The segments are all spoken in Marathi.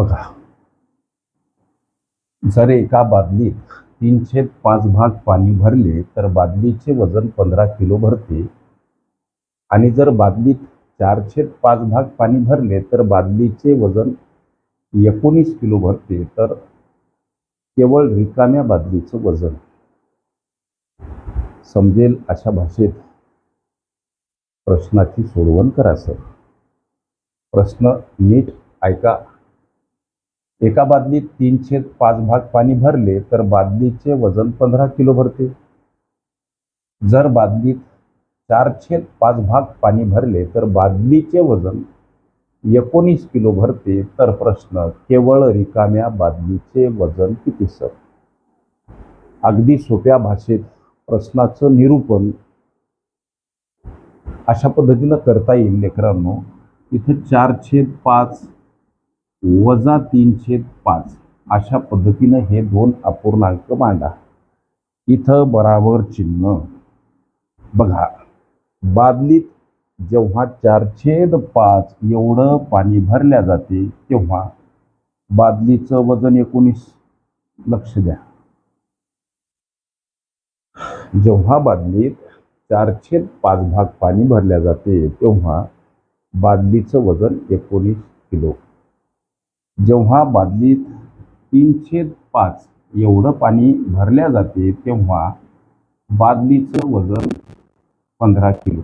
बघा. जर एका बादलीत तीनशे पाच भाग पाणी भरले तर बादलीचे वजन पंधरा किलो भरते. आणि जर बादलीत चारशे पाच भाग पाणी भरले तर बादलीचे वजन एकोणीस किलो भरते. तर केवळ रिकाम्या बादलीचं वजन. समजेल अशा भाषेत प्रश्नाची सोडवण करा सर. प्रश्न नीट ऐका. एका बादलीत तीनशे पाच भाग पाणी भरले तर बादलीचे वजन पंधरा किलो भरते. जर बादलीत चारशे पाच भाग पाणी भरले तर बादलीचे वजन एकोणीस किलो भरते. तर प्रश्न केवळ रिकाम्या बादलीचे वजन किती सर? अगदी सोप्या भाषेत प्रश्नाचं निरूपण अशा पद्धतीनं करता येईल लेकरांनो. इथं चार छेद पाच वजा तीन छेद पाच अशा पद्धतीनं हे दोन अपूर्णांक मांडा. इथं बराबर चिन्ह. बघा बादलीत जेव्हा चार छेद पाच एवढं पाणी भरल्या जाते तेव्हा बादलीचं वजन एकोणीस. लक्ष द्या. जेव्हा बादलीत चार छेद पाच भाग पाणी भरल्या जाते तेव्हा बादलीचं वजन एकोणीस किलो. जेव्हा बादलीत तीनशे पाच एवढं पाणी भरल्या जाते तेव्हा बादलीचं वजन पंधरा किलो.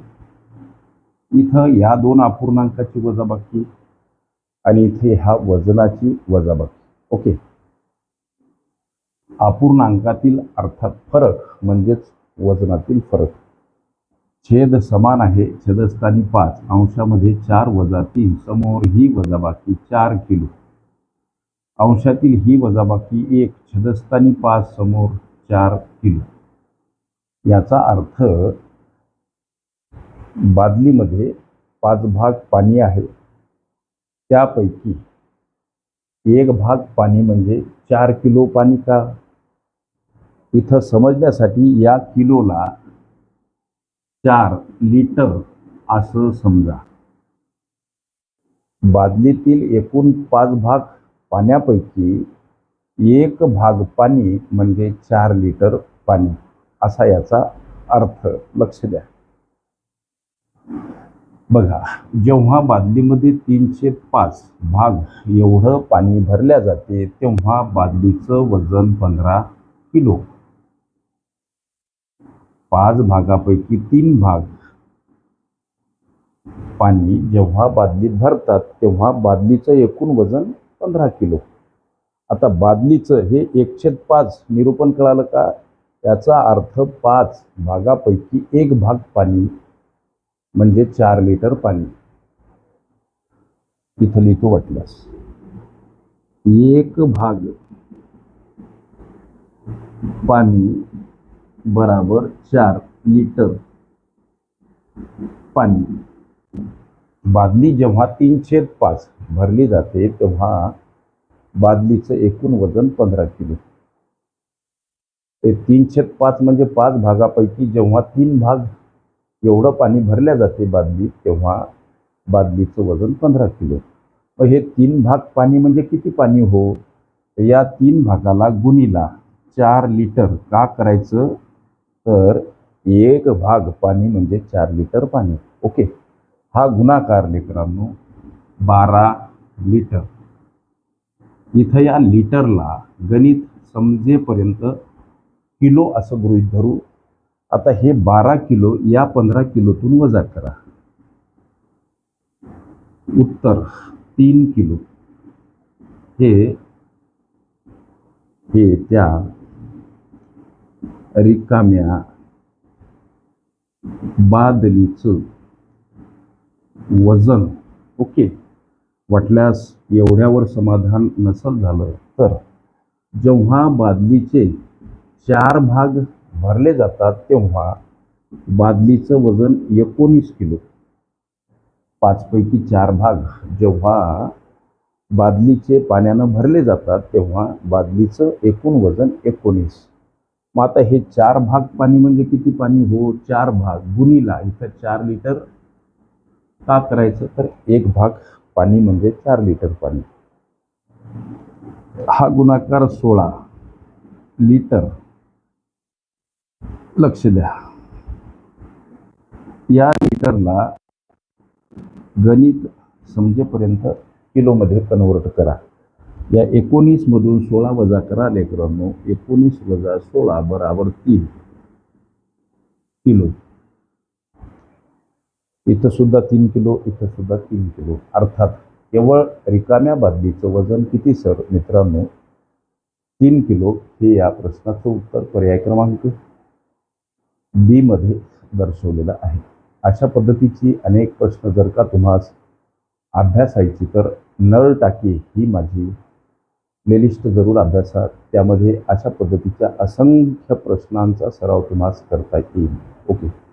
इथं या दोन अपूर्णांकाची वजाबाकी आणि इथे ह्या वजनाची वजाबाकी. ओके. अपूर्णांकातील अर्थात फरक म्हणजेच वजनातील फरक. छेद समान आहे छेदस्थानी पाच अंशामध्ये चार वजा तीन समोर ही वजाबाकी चार किलो. अंशातील ही वजाबाकी एक छदस्थानी पाच समोर चार किलो. याचा अर्थ बादलीमध्ये पाच भाग पाणी आहे. त्यापैकी एक भाग पाणी म्हणजे चार किलो पाणी का? इथं समजण्यासाठी या किलोला चार लिटर असं समजा. बादलीतील एकूण पाच भाग पाण्यापैकी एक भाग पाणी म्हणजे चार लिटर पाणी. असा याचा अर्थ लक्ष द्या. बघा जेव्हा बादलीमध्ये तीनशे पाच भाग एवढं पाणी भरल्या जाते तेव्हा बादलीचं वजन पंधरा किलो. पाच भागापैकी तीन भाग पाणी जेव्हा बादलीत भरतात तेव्हा बादलीचं एकूण वजन पंधरा किलो. आता बादलीचं हे एकशे पाच निरूपण कळालं का? याचा अर्थ पाच भागापैकी एक भाग पाणी म्हणजे चार लिटर पाणी. इथं लिहितो वाटल्यास. एक भाग पाणी बराबर चार लिटर पाणी. बादली जेव्हा तीनशे पाच भरली जाते तेव्हा बादलीचं एकूण वजन पंधरा किलो. ते तीनशे पाच म्हणजे पाच भागापैकी जेव्हा तीन भाग एवढं पाणी भरल्या जाते बादलीत तेव्हा बादलीचं वजन पंधरा किलो. मग हे तीन भाग पाणी म्हणजे किती पाणी हो? या तीन भागाला गुणीला चार लिटर का करायचं? तर एक भाग पाणी म्हणजे चार लिटर पाणी. ओके? हा गुणाकार लेकरांनो बारा लिटर. इथं या लिटरला गणित समजेपर्यंत किलो असं गृहीत धरू. आता हे बारा किलो या पंधरा किलोतून वजा करा. उत्तर तीन किलो. हे हे त्या रिकाम्या बादलीचं वजन. ओके. वाटल्यास एवढ्यावर समाधान नसल झालं तर? जेव्हा बादलीचे चार भाग भरले जातात तेव्हा बादलीचं वजन एकोणीस किलो. पाचपैकी चार भाग जेव्हा बादलीचे पाण्यानं भरले जातात तेव्हा बादलीचं एकूण वजन एकोणीस. मग आता हे चार भाग पाणी म्हणजे किती पाणी? हो चार भाग. गुणीला इथं चार लिटर का करायचं? तर एक भाग पाणी म्हणजे चार लिटर पाणी. हा गुणाकार सोळा लिटर. लक्ष द्या. या लिटरला गणित समजेपर्यंत किलोमध्ये कन्वर्ट करा. या एकोणीसमधून सोळा वजा करा लेकरांनो. एकोणीस वजा सोळा बराबर तीन. किलो. इथं सुद्धा तीन किलो इथं सुद्धा तीन किलो. अर्थात केवळ रिकाम्या बादलीचं वजन किती सर? मित्रांनो तीन किलो हे या प्रश्नाचं उत्तर पर्याय क्रमांक बी मध्ये दर्शवलेलं आहे. अशा पद्धतीची अनेक प्रश्न जर का तुम्हास अभ्यासायची तर नळ टाकी ही माझी प्लेलिस्ट जरूर अभ्यासा. त्यामध्ये अशा पद्धतीच्या असंख्य प्रश्नांचा सराव तुम्हाला करता येईल. ओके.